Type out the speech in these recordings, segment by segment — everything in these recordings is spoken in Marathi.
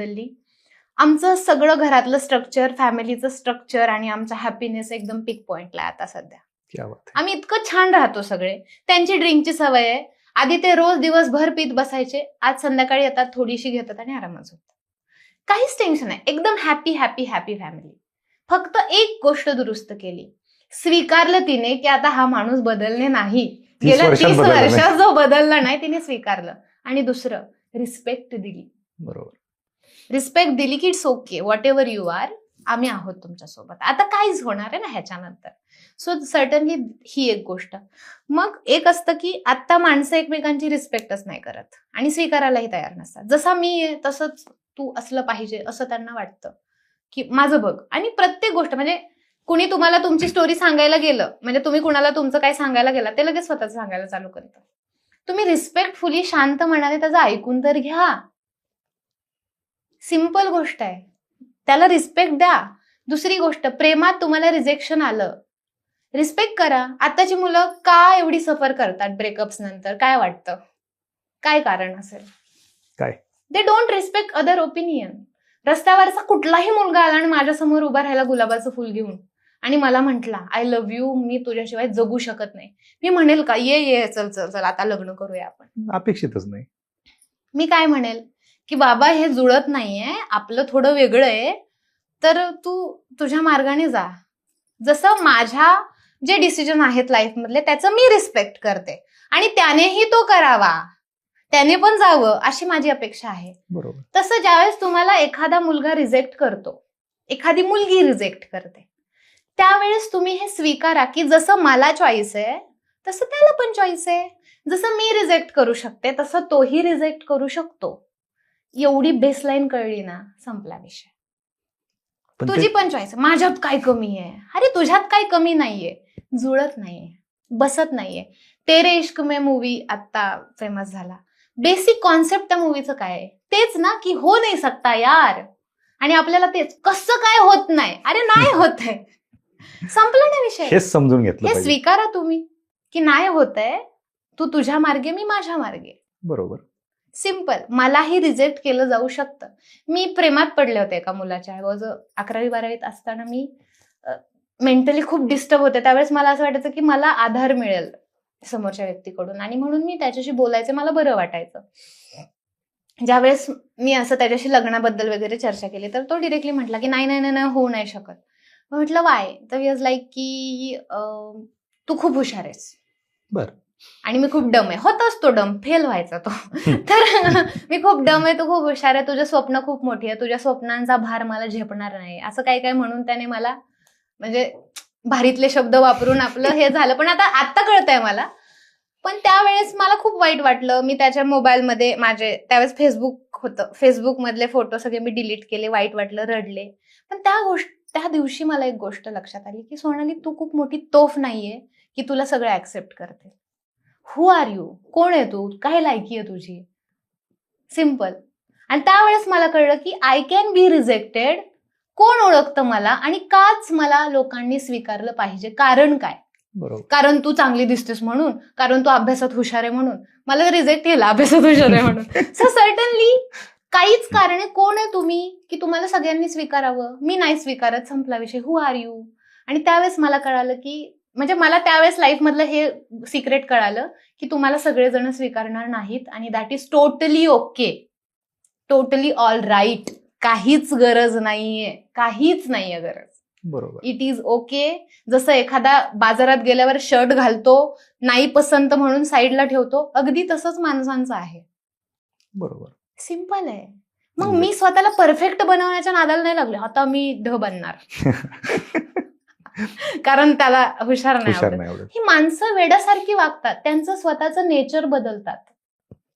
बदलली. आमचं सगळं घरातलं स्ट्रक्चर फॅमिलीचं स्ट्रक्चर आणि आमचा हॅपीनेस एकदम पिक पॉइंटला आहे आता सध्या. क्या बात आम्ही इतकं छान राहतो सगळे. त्यांची ड्रिंकची सवय आहे. आधी ते रोज दिवसभर पीत बसायचे. आज संध्याकाळी येतात थोडीशी घेतात आणि आरामात झोपतात. काहीच टेन्शन नाही. एकदम हॅपी हॅपी हॅपी फॅमिली फक्त एक गोष्ट दुरुस्त केली. स्वीकारलं तिने की आता हा माणूस बदलणे नाही. गेल्या तीस. वर्षात जो बदलला नाही तिने स्वीकारलं. आणि दुसरं रिस्पेक्ट दिली. बरोबर. रिस्पेक्ट दिली की it's okay whatever you are आम्ही आहोत तुमच्यासोबत. आता काहीच होणार आहे ना ह्याच्यानंतर. सो सर्टनली ही एक गोष्ट. मग एक असतं की आता माणसं एकमेकांची रिस्पेक्टच नाही करत आणि स्वीकारायलाही तयार नसतात. जसा मी आहे तसंच तू असलं पाहिजे असं त्यांना वाटतं. की माझं बघ. आणि प्रत्येक गोष्ट म्हणजे कुणी तुम्हाला तुमची स्टोरी सांगायला गेलं म्हणजे तुम्ही कुणाला तुमचं काय सांगायला गेला ते लगेच स्वतःच सांगायला चालू करतं. तुम्ही रिस्पेक्टफुली शांत मनाने त्याचं ऐकून तर घ्या. सिंपल गोष्ट आहे. त्याला रिस्पेक्ट द्या. दुसरी गोष्ट प्रेमात तुम्हाला रिजेक्शन आलं. रिस्पेक्ट करा. आताची मुलं का एवढी सफर करतात ब्रेकअप्स नंतर? काय वाटतं? काय कारण असेल? काय? They don't respect other opinion रस्त्यावरचा कुठलाही मुलगा आला आणि माझ्यासमोर उभा राहायला गुलाबाचं फुल घेऊन आणि मला म्हटला आय लव्ह यू मी तुझ्याशिवाय जगू शकत नाही. मी म्हणेल का ये ये चल चल चल आता लग्न करूया आपण. अपेक्षितच नाही. मी काय म्हणेल? की बाबा हे जुळत नाहीये आपलं थोडं वेगळं आहे तर तू तुझ्या मार्गाने जा. जसं माझ्या जे डिसिजन आहेत लाईफ मधले त्याचं मी रिस्पेक्ट करते. आणि त्यानेही तो करावा. त्याने पण जावं अशी माझी अपेक्षा आहे. बरोबर. तसं ज्यावेळेस तुम्हाला एखादा मुलगा रिजेक्ट करतो एखादी मुलगी रिजेक्ट करते त्यावेळेस तुम्ही हे स्वीकारा की जसं मला चॉईस आहे तसं त्याला पण चॉईस आहे. जसं मी रिजेक्ट करू शकते तसं तोही रिजेक्ट करू शकतो. एवढी बेसलाईन कळली ना संपला विषय. तुझी पण चॉईस माझ्यात काय कमी आहे? अरे तुझ्यात काय कमी नाहीये. जुळत नाहीये. बसत नाहीये. तेरे इश्क में मूवी आता फेमस झाला. बेसिक कॉन्सेप्ट त्या मूवीचं काय आहे? तेच ना की हो नाही सकता यार. आणि आपल्याला तेच. कसं काय होत नाही? अरे नाही होत आहे. संपला ना विषय. हेच समजून घेतलं हे स्वीकारा तुम्ही की नाही होत आहे तू तुझ्या मार्गे मी माझ्या मार्गे. बरोबर. सिंपल मलाही रिजेक्ट केलं जाऊ शकतं. मी प्रेमात पडले होते एका मुलाच्या. वॉज अकरावी बारावीत असताना मी मेंटली खूप डिस्टर्ब होते. त्यावेळेस मला असं वाटायचं की मला आधार मिळेल समोरच्या व्यक्तीकडून. आणि म्हणून मी त्याच्याशी बोलायचं मला बरं वाटायचं. ज्यावेळेस मी असं त्याच्याशी लग्नाबद्दल वगैरे चर्चा केली तर तो डिरेक्टली म्हटला की नाही नाही नाही नाही, होऊ नाही शकत. म्हटलं वाय तर वॉज लाईक की तू खूप हुशार आहेस. बरं. आणि मी खूप डम आहे. होताच तो डम फेल व्हायचा तो. तर मी खूप डम आहे तू खूप हुशार आहे तुझं स्वप्न खूप मोठी आहे तुझ्या स्वप्नांचा भार मला झेपणार नाही. असं काही काय म्हणून त्याने मला म्हणजे भारीतले शब्द वापरून आपलं हे झालं. पण आता आत्ता कळतंय मला. पण त्यावेळेस मला खूप वाईट वाटलं. मी त्याच्या मोबाईलमध्ये माझे त्यावेळेस फेसबुक होतं. फेसबुक मधले फोटो सगळे मी डिलीट केले वाईट वाटलं रडले. पण त्या गोष्ट त्या दिवशी मला एक गोष्ट लक्षात आली की सोनाली तू खूप मोठी तोफ नाहीये की तुला सगळं ऍक्सेप्ट करते. हु आर यू कोण आहे तू? काय लायकी आहे तुझी? सिंपल आणि त्यावेळेस मला कळलं की आय कॅन बी रिजेक्टेड कोण ओळखतं मला आणि काच मला लोकांनी स्वीकारलं पाहिजे. कारण काय? कारण तू चांगली दिसतेस म्हणून कारण तू अभ्यासात हुशार आहे म्हणून. मला रिजेक्ट केला अभ्यासात हुशार आहे म्हणून. सो सर्टनली काहीच कारणे कोण आहे तुम्ही की तुम्हाला सगळ्यांनी स्वीकारावं? मी नाही स्वीकारत संपला विषय. हु आर यू आणि त्यावेळेस मला कळालं की म्हणजे मला त्यावेळेस लाईफ मधलं हे सिक्रेट कळालं की तुम्हाला सगळेजण स्वीकारणार नाहीत आणि that is totally okay totally all right काहीच गरज नाहीये. काहीच नाहीये गरज. बरोबर. इट इज ओके जसं एखादा बाजारात गेल्यावर शर्ट घालतो नाही पसंत म्हणून साईडला ठेवतो अगदी तसंच माणसांचं आहे. बरोबर. सिंपल आहे. मग मी स्वतःला परफेक्ट बनवण्याच्या नादाला नाही लागले. आता मी ढ बनणार. कारण त्याला हुशार नाही हुशार आवडत. नाही आवडत. ही माणसं वेड्यासारखी वागतात. त्यांचं स्वतःचं नेचर बदलतात.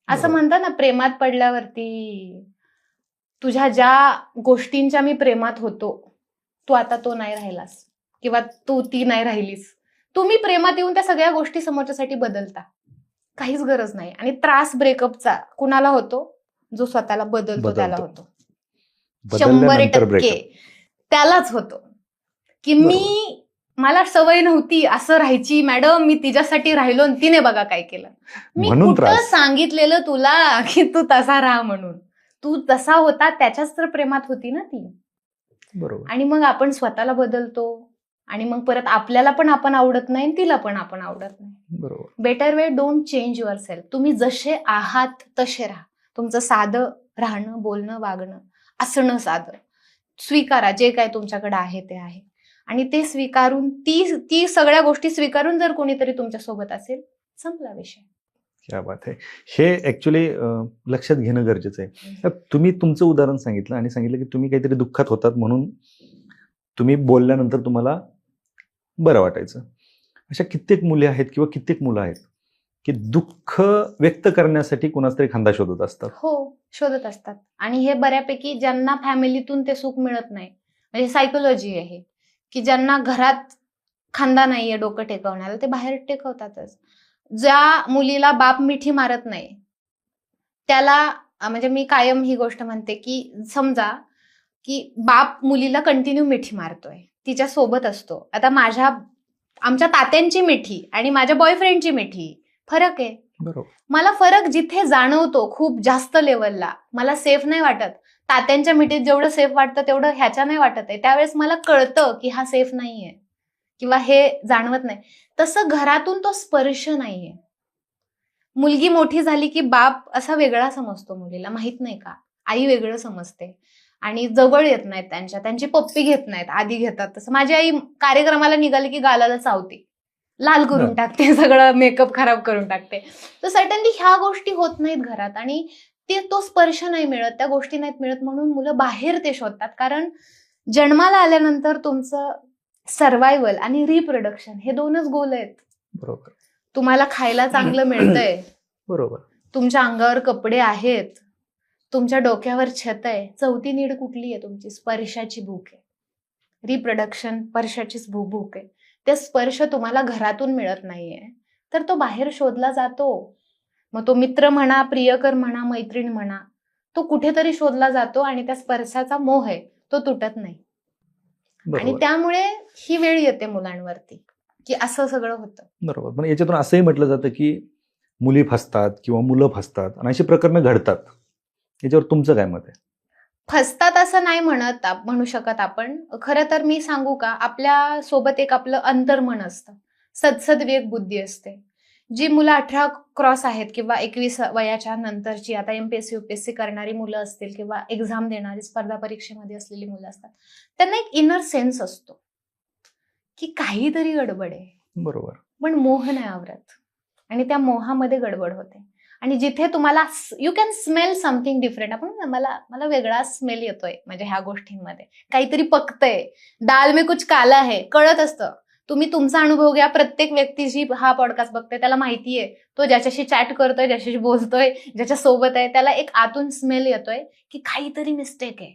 असं बरोबर. म्हणतात ना प्रेमात पडल्यावरती तुझ्या ज्या गोष्टींच्या मी प्रेमात होतो तू आता तो नाही राहिलास किंवा तू ती नाही राहिलीस तुम्ही प्रेमात येऊन त्या सगळ्या गोष्टी समोरच्यासाठी बदलता. काहीच गरज नाही. आणि त्रास ब्रेकअपचा कुणाला होतो? जो स्वतःला बदलतो त्याला बदलतो. होतो. शंभर बदलल्यानंतर टक्के ब्रेकअप त्यालाच होतो. की मी मला सवय नव्हती असं राहायची. मॅडम मी तिच्यासाठी राहिलो आणि तिने बघा काय केलं. मी कुठं. सांगितलेलं तुला की तू तसा राहा म्हणून? तू तसा होता त्याच्याच तर प्रेमात होती ना ती. बरोबर. आणि मग आपण स्वतःला बदलतो. आणि मग परत आपल्याला पण आपण आवडत नाही तिला पण आपण आवडत नाही. बरोबर. Better way don't change yourself तुम्ही जसे आहात तसे राहा. तुमचं साधं राहणं बोलणं वागणं असणं साधं. स्वीकारा. जे काय तुमच्याकडे आहे ते आहे. आणि ते स्वीकारून ती ती सगळ्या गोष्टी स्वीकारून जर कोणीतरी तुमच्यासोबत असेल संपला विषय. क्या बात आहे हे ऍक्च्युली लक्षात घेणं गरजेचं आहे. तुम्ही तुमचं उदाहरण सांगितलं आणि सांगितलं की तुम्ही काहीतरी दुःखात होतात म्हणून तुम्ही बोलल्यानंतर तुम्हाला बरं वाटायचं. अशा कित्येक मुली आहेत किंवा कित्येक मुलं आहेत की दुःख व्यक्त करण्यासाठी कुणाच तरी खांदा शोधत असतात. हो शोधत असतात. आणि हे बऱ्यापैकी ज्यांना फॅमिलीतून ते सुख मिळत नाही. म्हणजे सायकोलॉजी आहे की ज्यांना घरात खांदा नाहीये डोकं टेकवण्याला ते बाहेर टेकवतातच. ज्या मुलीला बाप मिठी मारत नाही त्याला म्हणजे मी कायम ही गोष्ट म्हणते की समजा की बाप मुलीला कंटिन्यू मिठी मारतोय तिच्या सोबत असतो. आता माझ्या आमच्या तात्यांची मिठी आणि माझ्या बॉयफ्रेंडची मिठी फरक आहे. बरोबर. मला फरक जिथे जाणवतो खूप जास्त लेवलला मला सेफ नाही वाटत. तात्यांच्या मिठीत जेवढं सेफ वाटतं तेवढं ह्याच्या नाही वाटत आहे. त्यावेळेस मला कळतं की हा सेफ नाहीये किंवा हे जाणवत नाही. तसं घरातून तो स्पर्श नाहीये. मुलगी मोठी झाली की बाप असा वेगळा समजतो मुलीला माहीत नाही का? आई वेगळं समजते. आणि जवळ येत नाहीत त्यांच्या त्यांची पप्पी घेत नाहीत आधी घेतात. तसं माझी आई कार्यक्रमाला निघाली की गालाला चावते. लाल करून. टाकते सगळं मेकअप खराब करून टाकते. तर सर्टनली ह्या गोष्टी होत नाहीत घरात. आणि ते तो स्पर्श नाही मिळत त्या गोष्टी नाहीत मिळत म्हणून मुलं बाहेर ते शोधतात. कारण जन्माला आल्यानंतर तुमचं सर्वायवल आणि रिप्रोडक्शन हे दोनच गोल आहेत. बरोबर. तुम्हाला खायला चांगलं मिळतंय. बरोबर. तुमच्या अंगावर कपडे आहेत. तुमच्या डोक्यावर छत आहे. चौथी नीड कुठली आहे तुमची? स्पर्शाची भूक आहे. रिप्रोडक्शन स्पर्शाचीच भू भूक आहे. ते स्पर्श तुम्हाला घरातून मिळत नाहीये. तर तो बाहेर शोधला जातो. मग तो मित्र म्हणा प्रियकर म्हणा मैत्रीण म्हणा तो कुठेतरी शोधला जातो आणि त्या स्पर्शाचा मोह आहे तो तुटत नाही. आणि त्यामुळे ही वेळ येते मुलांवरती की असं सगळं होतं. बरोबर. पण याच्यातून असंही म्हटलं जातं की मुली फसतात किंवा मुलं फसतात आणि अशी प्रकरणं घडतात. याच्यावर तुमचं काय मत आहे? फसतात असं नाही म्हणत म्हणू शकत आपण. खरं तर मी सांगू का आपल्यासोबत एक आपलं अंतर्मन असतं. सदसद्विवेक बुद्धी असते. जी मुलं अठरा क्रॉस आहेत किंवा एकवीस वयाच्या नंतरची आता एमपीएससी युपीएससी करणारी मुलं असतील किंवा एक्झाम देणारी स्पर्धा परीक्षेमध्ये असलेली मुलं असतात त्यांना एक इनर सेन्स असतो की काहीतरी गडबड आहे. बरोबर. पण मोह नाही आवरत आणि त्या मोहामध्ये गडबड होते. आणि जिथे तुम्हाला you can smell something different आपण मला मला वेगळा स्मेल येतोय म्हणजे ह्या गोष्टींमध्ये. काहीतरी पकतय. दाल में कुछ काला है कळत असतं. तुम्ही तुमचा अनुभव घ्या. प्रत्येक व्यक्ती जी हा पॉडकास्ट बघतोय त्याला माहितीये. तो ज्याच्याशी चॅट करतोय ज्याच्याशी बोलतोय ज्याच्या सोबत आहे त्याला एक आतून स्मेल येतोय की काहीतरी मिस्टेक आहे.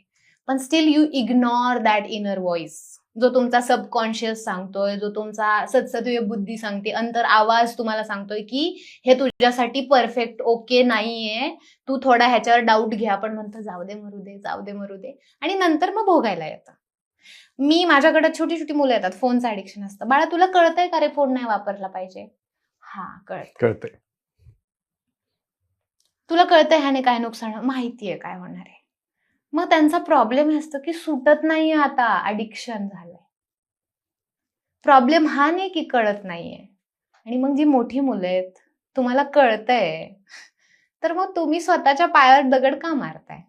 पण still you ignore that inner voice जो तुमचा सबकॉन्शियस सांगतोय जो तुमचा सदसद्विवेक बुद्धी सांगते अंतर आवाज तुम्हाला सांगतोय की हे तुझ्यासाठी परफेक्ट ओके नाहीये. तू थोडा ह्याच्यावर डाऊट घ्या. पण म्हणतो जाऊ दे मरू दे जाऊ दे मरू दे. आणि नंतर मग भोगायला येतं. मी माझ्याकडे छोटी छोटी मुलं येतात फोनचं ऍडिक्शन असतं. बाळा तुला कळतंय का रे फोन नाही वापरला पाहिजे? हा कळत कळतंय. तुला कळतंय ह्याने काय नुकसान? माहितीये काय होणार आहे. मग त्यांचा प्रॉब्लेम हे असतं की सुटत नाहीये आता अडिक्शन झालंय. प्रॉब्लेम हा नाही की कळत नाहीये. आणि मग जी मोठी मुलं आहेत तुम्हाला कळतंय. तर मग तुम्ही स्वतःच्या पायावर दगड का मारताय?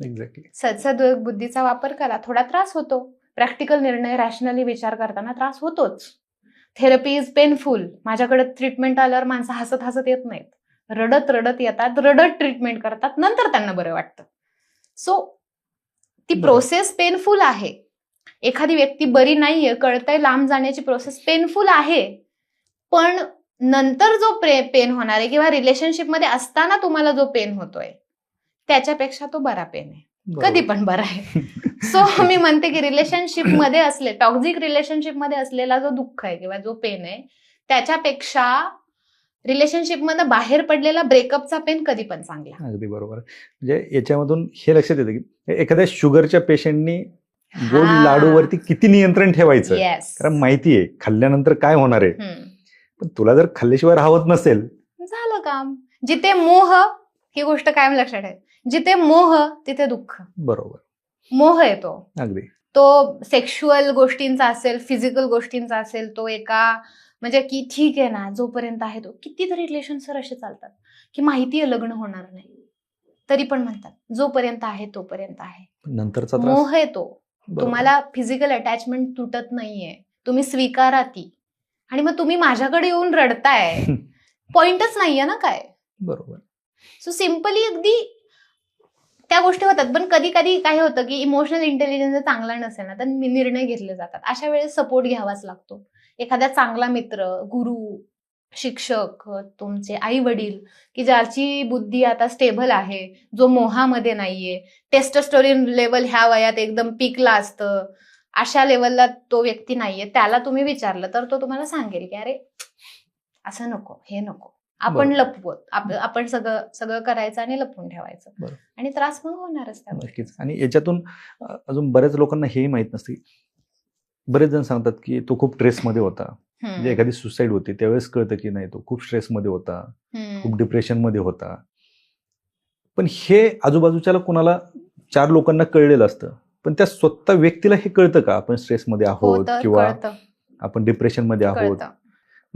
एक्झॅक्टली सदसद्विवेक बुद्धीचा वापर करा थोडा त्रास होतो. प्रॅक्टिकल निर्णय रॅशनली विचार करताना त्रास होतोच. थेरपी इज पेनफुल माझ्याकडे ट्रीटमेंट आल्यावर माणसं हसत हसत येत नाहीत. रडत रडत येतात रडत ट्रीटमेंट करतात नंतर त्यांना बरं वाटतं. सो ती. प्रोसेस पेनफुल आहे. एखादी व्यक्ती बरी नाहीये कळतंय लांब जाण्याची प्रोसेस पेनफुल आहे. पण नंतर जो पेन होणार आहे किंवा रिलेशनशिपमध्ये असताना तुम्हाला जो पेन होतोय त्याच्यापेक्षा तो बरा पेन आहे. कधी पण बरा आहे. सो मी म्हणते की रिलेशनशिपमध्ये असले टॉक्झिक रिलेशनशिपमध्ये असलेला जो दुःख आहे किंवा जो पेन आहे त्याच्यापेक्षा रिलेशनशिपमध्ये बाहेर पडलेला ब्रेकअपचा पेन कधी पण चांगला. अगदी बरोबर. म्हणजे याच्यामधून हे लक्षात येतं की एखाद्या शुगरच्या पेशंटनी गोड. लाडूवरती किती नियंत्रण ठेवायचं? कारण माहिती आहे खाल्ल्यानंतर काय होणार आहे? पण तुला जर खाल्ल्याशिवाय राहत नसेल झालं काम. जिथे मोह ही गोष्ट कायम लक्षात आहे. जिथे मोह तिथे दुःख. बरोबर. मोह येतो. अगदी. तो सेक्शुअल गोष्टींचा असेल फिजिकल गोष्टींचा असेल तो एका म्हणजे की ठीक आहे ना जोपर्यंत आहे तो. कितीतरी रिलेशन सर असे चालतात की माहिती आहे लग्न होणार नाही. तरी पण म्हणतात जोपर्यंत आहे तोपर्यंत आहे. नंतरचा मोह येतो. तुम्हाला फिजिकल अटॅचमेंट तुटत नाहीये. तुम्ही स्वीकारा ती आणि मग तुम्ही माझ्याकडे येऊन रडताय. पॉइंटच नाहीये ना काय? बरोबर. सो सिम्पली अगदी त्या गोष्टी होतात. पण कधी कधी काय होतं की इमोशनल इंटेलिजन्स चांगला नसेल ना तर निर्णय घेतले जातात. अशा वेळेस सपोर्ट घ्यावाच लागतो. एखादा चांगला मित्र गुरु शिक्षक तुमचे आई वडील की ज्याची बुद्धी आता स्टेबल आहे जो मोहामध्ये नाहीये टेस्टस्टोरिन लेवल ह्या वयात एकदम पीकला असतं अशा लेवलला तो व्यक्ती नाहीये त्याला तुम्ही विचारलं तर तो तुम्हाला सांगेल की अरे असं नको हे नको. आपण. लपवत आप- आपण सगळं सगळं करायचं आणि लपवून ठेवायचं. आणि त्रास मग होणारच नक्कीच. आणि याच्यातून अजून बऱ्याच लोकांना हेही माहीत नसते बरेच जण सांगतात की तो खूप स्ट्रेसमध्ये होता. म्हणजे एखादी सुसाईड होती त्यावेळेस कळतं की नाही तो खूप स्ट्रेसमध्ये होता. खूप डिप्रेशनमध्ये होता. पण हे आजूबाजूच्याला कोणाला चार लोकांना कळलेलं असतं. पण त्या स्वतः व्यक्तीला हे कळतं का आपण स्ट्रेसमध्ये आहोत होतं किंवा आपण डिप्रेशनमध्ये आहोत? कळतं. मग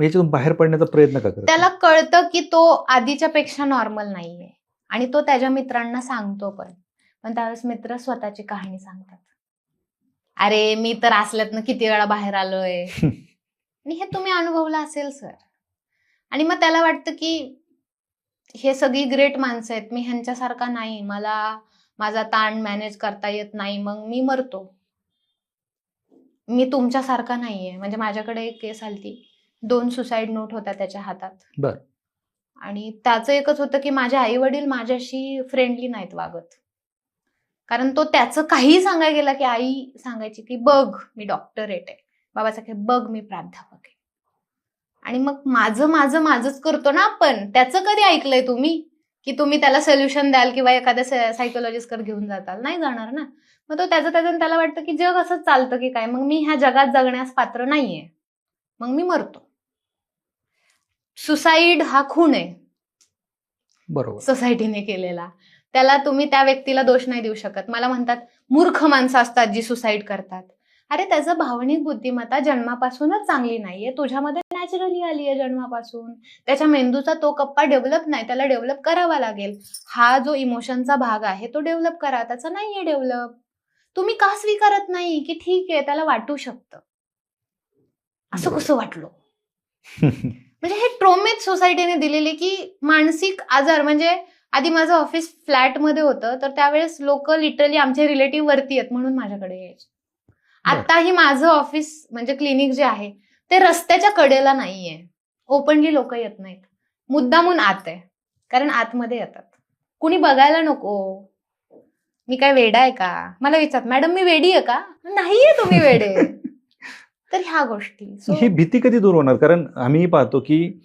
याच्यातून बाहेर पडण्याचा प्रयत्न का करत त्याला कळतं की तो आधीच्या पेक्षा नॉर्मल नाहीये. आणि तो त्याच्या मित्रांना सांगतो पण. पण त्यावेळेस मित्र स्वतःची कहाणी सांगतात. अरे मी तर असल्यातनं किती वेळा बाहेर आलोय. आणि हे तुम्ही अनुभवलं असेल सर. आणि मग त्याला वाटतं की हे सगळी ग्रेट माणसं आहेत. मी ह्यांच्यासारखा नाही. मला माझा ताण मॅनेज करता येत नाही. मग मी मरतो. मी तुमच्यासारखा नाहीये. म्हणजे माझ्याकडे एक केस आलती. दोन सुसाईड नोट होत्या त्याच्या हातात. बर. आणि त्याचं एकच होतं की माझे आई वडील माझ्याशी फ्रेंडली नाहीत वागत. कारण तो त्याचं काही सांगायला गेला की आई सांगायची की बघ मी डॉक्टरेट आहे. बाबाचा की बघ मी प्राध्यापक आहे. आणि मग माझं माझं माझंच करतो ना आपण. त्याचं कधी ऐकलंय तुम्ही? की तुम्ही त्याला सोल्युशन द्याल किंवा एखाद्या सायकोलॉजिस्टकडे घेऊन जाताल? नाही जाणार ना. मग तो त्याचं त्याचं त्याला वाटतं की जग असंच चालतं की काय? मग मी ह्या जगात जगण्यास पात्र नाहीये. मग मी मरतो. सुसाईड हा खून आहे. बरोबर. सोसायटीने केलेला. त्याला तुम्ही त्या व्यक्तीला दोष नाही देऊ शकत. मला म्हणतात मूर्ख माणसं असतात जी सुसाईड करतात. अरे त्याचं भावनिक बुद्धिमत्ता जन्मापासूनच चांगली नाहीये. तुझ्यामध्ये नॅचरली आली आहे जन्मापासून. त्याच्या मेंदूचा तो कप्पा डेव्हलप नाही त्याला डेव्हलप करावा लागेल. हा जो इमोशनचा भाग आहे तो डेव्हलप करा. त्याचा नाहीये डेव्हलप तुम्ही का स्वीकारत नाही की ठीक आहे त्याला वाटू शकतं? असं. कसं वाटलो? म्हणजे हे ट्रोमेत सोसायटीने दिलेले की मानसिक आजार म्हणजे आधी माझं ऑफिस फ्लॅटमध्ये होतं तर त्यावेळेस लोक लिटरली आमचे रिलेटिव्ह वरती आहेत म्हणून माझ्याकडे यायचे. आताही माझं ऑफिस म्हणजे क्लिनिक जे आहे ते रस्त्याच्या कडेला नाहीये. ओपनली लोक येत नाहीत. मुद्दामून आत आहे. कारण आतमध्ये येतात. कुणी बघायला नको. मी काय वेडा आहे का? मला विचार मॅडम मी वेडी आहे का? नाहीये तुम्ही वेडे. तर ह्या गोष्टी. So, ही भीती कधी दूर होणार? कारण आम्ही पाहतो की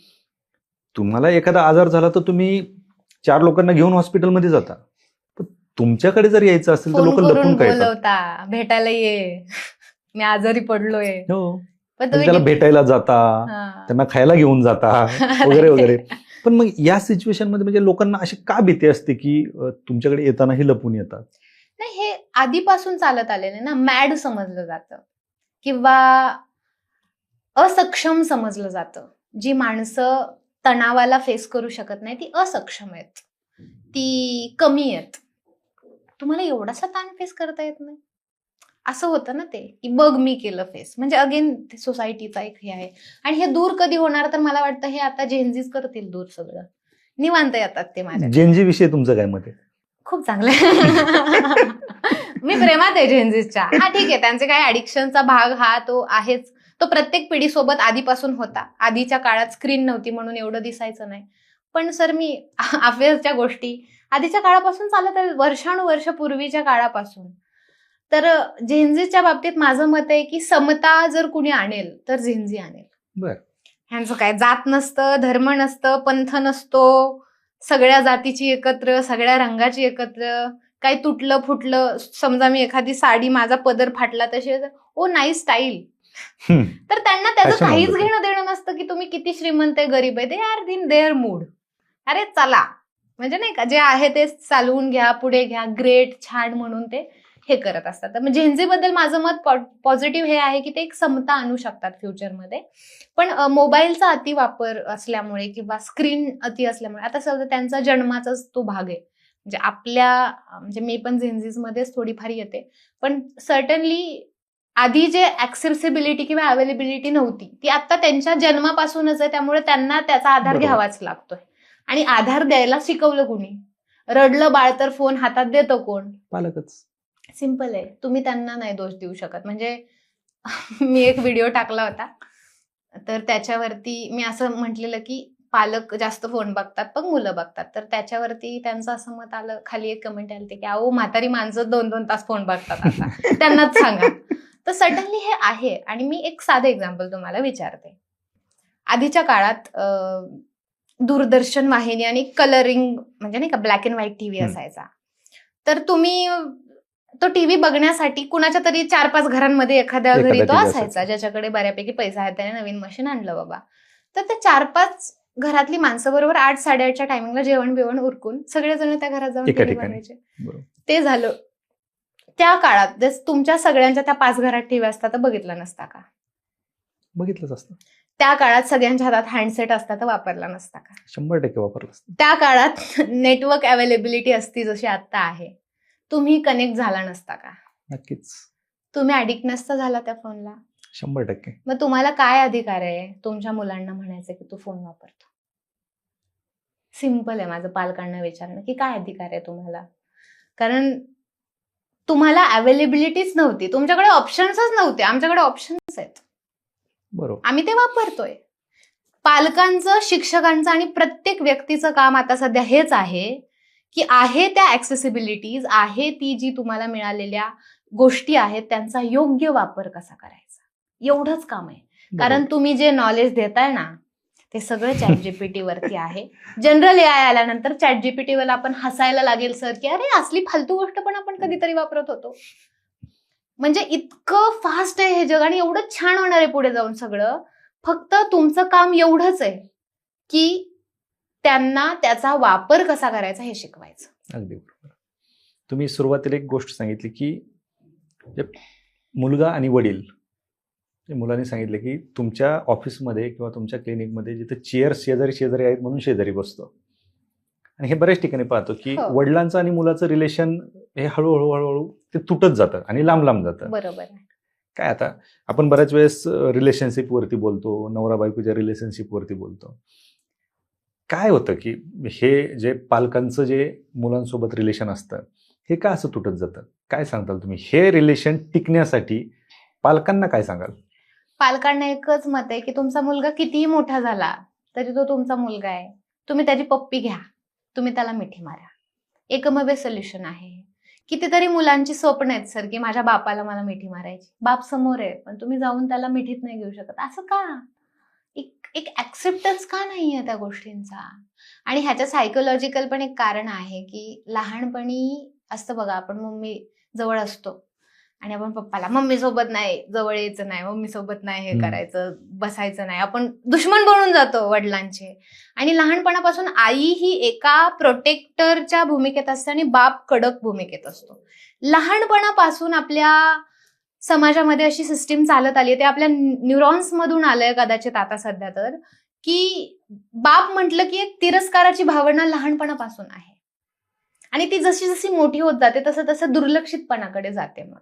तुम्हाला एखादा आजार झाला तर तुम्ही चार लोकांना घेऊन हॉस्पिटलमध्ये जाता. पण तुमच्याकडे जर यायचं असेल तर लोक लपून? बोलवता भेटायला ये. मी आजारी पडलोय. हो. पण त्याला भेटायला जाता हा. त्यांना खायला घेऊन जाता वगैरे वगैरे. पण मग या सिच्युएशनमध्ये म्हणजे लोकांना अशी का भीती असते की तुमच्याकडे येतानाही लपून येतात? नाही हे आधीपासून चालत आलेले ना. मॅड समजलं जातं. किंवा असक्षम समजलं जातं. जी माणसं तणावाला फेस करू शकत नाही ती असक्षम आहेत. ती कमी आहेत. तुम्हाला एवढासा ताण फेस करता येत नाही. असं होतं ना ते की बघ मी केलं फेस म्हणजे अगेन सोसायटीचा एक हे आहे. आणि हे दूर कधी होणार तर मला वाटतं हे आता जेन्झीज करतील दूर सगळं. निवांत येतात ते माझ्या जेनजी विषयी तुमचं काय मत आहे? खूप चांगलं प्रेमात आहे जेन्झीसच्या हा ठीक आहे. त्यांचे काही ऍडिक्शनचा भाग हा तो आहेच. तो प्रत्येक पिढीसोबत आधीपासून होता. आधीच्या काळात स्क्रीन नव्हती म्हणून एवढं दिसायचं नाही. पण सर मी अफेअर्सच्या गोष्टी. आधीच्या काळापासून चालत आहे. वर्षानुवर्ष पूर्वीच्या काळापासून. तर झेन्झीच्या बाबतीत माझं मत आहे की समता जर कुणी आणेल तर झेन्झी आणेल. बर. ह्यांचं काय जात नसतं धर्म नसतं पंथ नसतो. सगळ्या जातीची एकत्र सगळ्या रंगाची एकत्र. काही तुटलं फुटलं समजा मी एखादी साडी माझा पदर फाटला तशी ओ नाही स्टाईल. तर त्यांना त्याचं काहीच. घेणं देणं नसतं की तुम्ही किती श्रीमंत आहे गरीब आहे. They are in their mood अरे चला. म्हणजे नाही का जे आहे ते चालवून घ्या पुढे घ्या. ग्रेट छान म्हणून ते हे करत असतात. तर झेन्झी बद्दल माझं मत पॉझिटिव्ह हे आहे की ते एक समता आणू शकतात फ्युचरमध्ये पण मोबाईलचा अति वापर असल्यामुळे किंवा स्क्रीन अति असल्यामुळे आता समजा त्यांचा जन्माचाच तो भाग आहे. म्हणजे आपल्या म्हणजे मी पण झेन्झीज मध्येच थोडीफार येते. पण सर्टनली आधी जे ऍक्सेसिबिलिटी किंवा अवेलेबिलिटी नव्हती ती आता त्यांच्या जन्मापासूनच आहे. त्यामुळे त्यांना त्याचा आधार. घ्यावाच लागतोय. आणि आधार द्यायला शिकवलं कुणी? रडलं बाळ तर फोन हातात देतं कोण? पालकच. सिंपल आहे. तुम्ही त्यांना नाही दोष देऊ शकत. म्हणजे मी एक व्हिडिओ टाकला होता. तर त्याच्यावरती मी असं म्हटलेलं की पालक जास्त फोन बघतात पण मुलं बघतात. तर त्याच्यावरती त्यांचं असं मत आलं खाली एक कमेंट आली की अहो म्हातारी माणसं दोन दोन तास फोन बघतात आता. त्यांनाच सांगा. तर सडनली हे आहे आणि मी एक साधं एक्झाम्पल तुम्हाला विचारते. आधीच्या काळात दूरदर्शन वाहिनी आणि कलरिंग म्हणजे नाही का ब्लॅक अँड व्हाईट टीव्ही. असायचा. तर तुम्ही तो टीव्ही बघण्यासाठी कुणाच्या तरी चार पाच घरांमध्ये एखाद्या एखादा घरी तो असायचा. ज्याच्याकडे बऱ्यापैकी पैसा आहे त्याने नवीन मशीन आणलं बाबा. तर ते चार पाच घरातली माणसं बरोबर आठ साडेआठच्या टायमिंगला जेवण बिवण उरकून सगळेजण त्या घरात जाऊन ते झालं. त्या काळात तुमच्या सगळ्यांच्या त्या पाच घरात टीव्ही असता तर बघितला नसता का? बघितलंच असतं. त्या काळात सगळ्यांच्या हातात हँडसेट असता तर वापरला नसता का? शंभर टक्के वापरलं त्या काळात नेटवर्क अवेलेबिलिटी असती जशी आता आहे तुम्ही कनेक्ट झाला नसता का? नक्कीच. तुम्ही ऍडिक्ट नसता झाला त्या फोनला शंभर टक्के. मग तुम्हाला काय अधिकार आहे तुमच्या मुलांना म्हणायचं की तू फोन वापरतो? सिंपल आहे माझं पालकांना विचारणं की काय अधिकार आहे तुम्हाला? कारण तुम्हाला अवेलेबिलिटीच नव्हती. तुमच्याकडे ऑप्शन्सच नव्हते. आमच्याकडे ऑप्शन्स आहेत. बरोबर. आम्ही ते वापरतोय. पालकांचं शिक्षकांचं आणि प्रत्येक व्यक्तीचं काम आता सध्या हेच आहे की आहे त्या ऍक्सेसिबिलिटीज आहे ती जी तुम्हाला मिळालेल्या गोष्टी आहेत त्यांचा योग्य वापर कसा करायचा? एवढंच काम आहे. कारण तुम्ही जे नॉलेज देताय ना ते सगळं चॅट जीपीटी वरती आहे. जनरल ए आय आल्यानंतर चॅट जीपीटी वर आपण हसायला लागेल सर की अरे असली फालतू गोष्ट पण आपण कधीतरी वापरत होतो. म्हणजे इतकं फास्ट आहे हे जग आणि एवढं छान होणार आहे पुढे जाऊन सगळं. फक्त तुमचं काम एवढंच आहे की त्यांना त्याचा वापर कसा करायचा हे शिकवायचं. अगदी बरोबर. तुम्ही सुरुवातीला एक गोष्ट सांगितली की मुलगा आणि वडील मुलांनी सांगितलं की तुमच्या ऑफिसमध्ये किंवा तुमच्या क्लिनिकमध्ये जिथे चेअर शेजारी शेजारी आहेत म्हणून शेजारी बसतो. आणि हे बऱ्याच ठिकाणी पाहतो की हो. वडिलांचं आणि मुलाचं रिलेशन हे हळूहळू हळूहळू ते तुटत जातं आणि लांब लांब जातं. बरोबर काय आता? आपण बऱ्याच वेळेस रिलेशनशिप वरती बोलतो नवरा बायकोच्या रिलेशनशिप वरती बोलतो. काय होतं की हे जे पालकांचं जे मुलांसोबत रिलेशन असतं हे का असं तुटत जातं? काय सांगताल तुम्ही? हे रिलेशन टिकण्यासाठी पालकांना काय सांगाल? पालकांना एकच मत आहे की तुमचा मुलगा कितीही मोठा झाला तरी तो तुमचा मुलगा आहे. तुम्ही त्याची पप्पी घ्या. तुम्ही त्याला मिठी मारा. एकमेव सोल्युशन आहे. कितीतरी मुलांची स्वप्न आहेत सर की माझ्या बापाला मला मिठी मारायची. बाप समोर आहे पण तुम्ही जाऊन त्याला मिठीत नाही घेऊ शकत. असं का? एक एक ऍक्सेप्टन्स का नाहीये त्या गोष्टींचा? आणि ह्याच्या सायकोलॉजिकल पण एक कारण आहे की लहानपणी असतं बघा आपण मम्मी जवळ असतो. आणि आपण पप्पाला मम्मी सोबत नाही जवळ यायचं नाही मम्मी सोबत नाही हे. करायचं बसायचं नाही. आपण दुश्मन बनून जातो वडिलांचे. आणि लहानपणापासून आई ही एका प्रोटेक्टरच्या भूमिकेत असते आणि बाप कडक भूमिकेत असतो. लहानपणापासून आपल्या समाजामध्ये अशी सिस्टीम चालत आली ते आपल्या न्यूरॉन्स मधून आलंय कदाचित आता सध्या तर की बाप म्हटलं की एक तिरस्काराची भावना लहानपणापासून आहे. आणि ती जशी जशी मोठी होत जाते तसं तसं दुर्लक्षितपणाकडे जाते मग.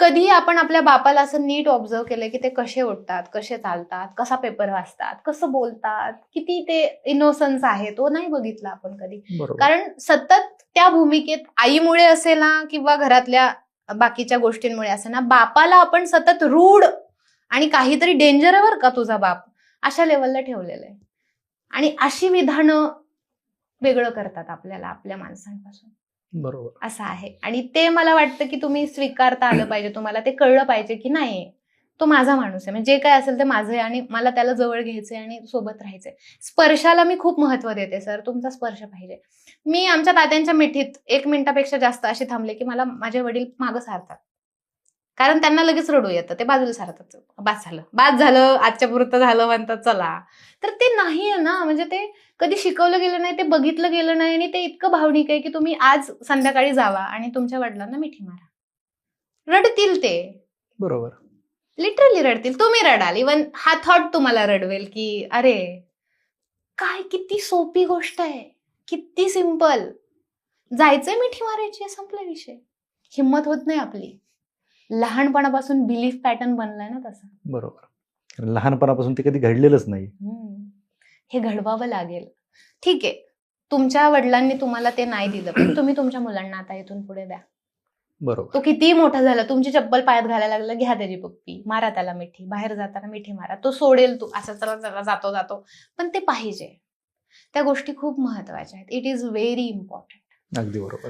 कधी आपण आपल्या बापाला असं नीट ऑब्झर्व केलं की ते कसे उठतात कसे चालतात कसा पेपर वाचतात कसं बोलतात किती ते इनोसन्स आहे तो नाही बघितला आपण कधी. कारण सतत त्या भूमिकेत आईमुळे असेल ना किंवा घरातल्या बाकीच्या गोष्टींमुळे असेल ना बापाला आपण सतत रूढ आणि काहीतरी डेंजरवर का तुझा बाप अशा लेवलला ठेवलेलं आहे. आणि अशी विधानं वेगळं करतात आपल्याला आपल्या माणसांपासून. बरोबर. असं आहे. आणि ते मला वाटतं की तुम्ही स्वीकारता आलं पाहिजे. तुम्हाला ते कळलं पाहिजे की नाही तो माझा माणूस आहे. म्हणजे जे काय असेल ते माझं आहे आणि मला त्याला जवळ घ्यायचंय आणि सोबत राहायचंय. स्पर्शाला मी खूप महत्त्व देते सर. तुमचा स्पर्श पाहिजे. मी आमच्या तात्यांच्या मिठीत एक मिनिटापेक्षा जास्त असे थांबले की मला माझे वडील मागं सारतात. कारण त्यांना लगेच रडू येतं. ते बाजूला सारतात. बाद झालं. बाद झालं. आजच्या पुरतं झालं म्हणतात चला. तर ते नाही आहे ना. म्हणजे ते कधी शिकवलं गेलं नाही ते बघितलं गेलं नाही आणि ते इतकं भावनिक आहे की तुम्ही आज संध्याकाळी जावा आणि तुमच्या वडिलांना मिठी मारा. रडतील ते. बरोबर. लिटरली रडतील. तुम्ही रडाल. इवन हा थॉट तुम्हाला रडवेल की अरे काय किती सोपी गोष्ट आहे. किती सिंपल जायचंय मिठी मारायची संपला विषय. हिंमत होत नाही आपली. लहानपणापासून बिलीफ पॅटर्न बनलाय ना तसा. बरोबर. लहानपणापासून ते कधी घडलेलंच नाही. हे घडवावं लागेल. ठीक आहे. तुमच्या वडिलांनी तुम्हाला ते नाही दिलं पण तुम्ही तुमच्या मुलांना आता इथून पुढे द्या. बरोबर. तो कितीही मोठा झाला तुमची चप्पल पायात घालायला लागलं घ्या त्याची पप्पी मारा त्याला मिठी बाहेर जाताना मिठी मारा. तो सोडेल तू असं चला चला जातो जातो. पण ते पाहिजे. त्या गोष्टी खूप महत्त्वाच्या आहेत. इट इज व्हेरी इम्पॉर्टंट अगदी बरोबर.